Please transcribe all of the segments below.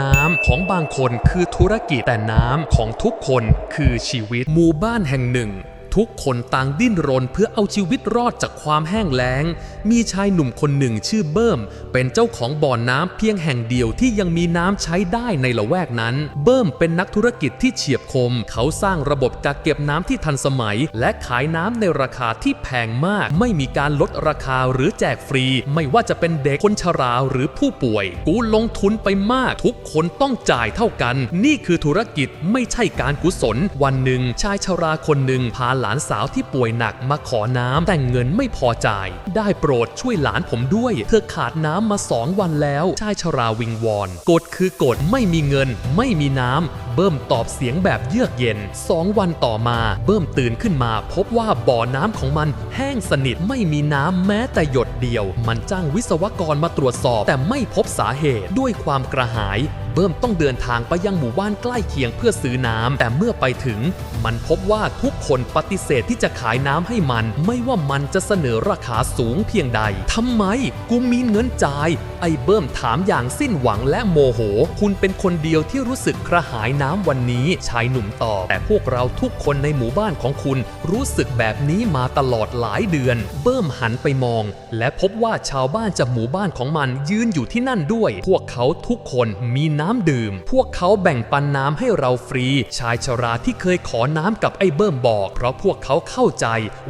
น้ำของบางคนคือธุรกิจแต่น้ำของทุกคนคือชีวิตหมู่บ้านแห่งหนึ่ง ทุกคนต่างดิ้นรนเพื่อเอาชีวิตรอดจากความแห้งแล้ง มีชายหนุ่มคนหนึ่งชื่อเบิ้ม เป็นเจ้าของบ่อนน้ำเพียงแห่งเดียวที่ยังมีน้ำใช้ได้ในละแวกนั้น เบิ้มเป็นนักธุรกิจที่เฉียบคม เขาสร้างระบบกักเก็บน้ำที่ทันสมัย และขายน้ำในราคาที่แพงมาก ไม่มีการลดราคาหรือแจกฟรี ไม่ว่าจะเป็นเด็กคนชราหรือผู้ป่วย กูลงทุนไปมาก ทุกคนต้องจ่ายเท่ากัน นี่คือธุรกิจไม่ใช่การกุศล วันหนึ่งชายชราคนหนึ่งพาหลานสาวที่ป่วยหนักมาขอน้ำแต่เงินไม่พอจ่าย ได้โปรดช่วยหลานผมด้วย เธอขาดน้ำมาสองวันแล้ว ชายชราวิงวอนกฎคือกฎไม่มีเงิน ไม่มีน้ำเบิ้มตอบเสียงแบบเยือกเย็นสองวันต่อมาเบิ้มตื่นขึ้นมา พบว่าบ่อน้ำของมันแห้งสนิทไม่มีน้ำแม้แต่หยดเดียว มันจ้างวิศวกรมาตรวจสอบ แต่ไม่พบสาเหตุด้วยความกระหาย บิ้มต้องเดินทางไปยังหมู่บ้านใกล้เคียงเพื่อซื้อน้ำแต่เมื่อไปถึง มันพบว่าทุกคนปฏิเสธที่จะขายน้ำให้มัน ไม่ว่ามันจะเสนอราคาสูงเพียงใดทำไมกูมีเงินจ่าย ไอ้เบิ้มถามอย่างสิ้นหวังและโมโห คุณเป็นคนเดียวที่รู้สึกกระหายน้ำวันนี้ชายหนุ่มตอบแต่พวกเราทุกคนในหมู่บ้านของคุณรู้สึกแบบนี้มาตลอดหลายเดือน เบิ้มหันไปมอง และพบว่าชาวบ้านจากหมู่บ้านของมันยืนอยู่ที่นั่นด้วย พวกเขาทุกคนมีน้ำำดื่ม พวกเขาแบ่งปันน้ำให้เราฟรี ชายชราที่เคยขอน้ำกับไอ้เบิ้มบอก เพราะพวกเขาเข้าใจ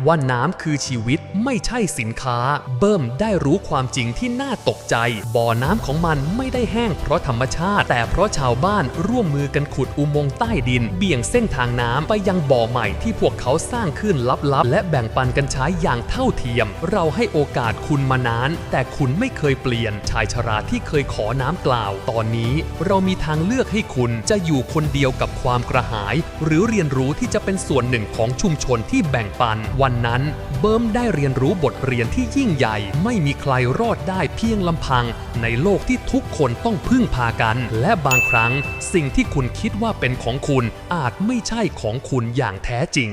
ว่าน้ำคือชีวิตไม่ใช่สินค้า เบิ้มได้รู้ความจริงที่น่าตกใจ บ่อน้ำของมันไม่ได้แห้งเพราะธรรมชาติ แต่เพราะชาวบ้านร่วมมือกันขุดอุโมงค์ใต้ดิน เบี่ยงเส้นทางน้ำไปยังบ่อใหม่ที่พวกเขาสร้างขึ้นลับๆ และแบ่งปันกันใช้อย่างเท่าเทียม เราให้โอกาสคุณมานาน แต่คุณไม่เคยเปลี่ยนชายชราที่เคยขอน้ำกล่าว ตอนนี้เรามีทางเลือกให้คุณจะอยู่คนเดียวกับความกระหาย หรือเรียนรู้ที่จะเป็นส่วนหนึ่งของชุมชนที่แบ่งปัน วันนั้นเบิ้มได้เรียนรู้บทเรียนที่ยิ่งใหญ่ ไม่มีใครรอดได้เพียงลำพัง ในโลกที่ทุกคนต้องพึ่งพากัน และบางครั้ง สิ่งที่คุณคิดว่าเป็นของคุณอาจไม่ใช่ของคุณอย่างแท้จริง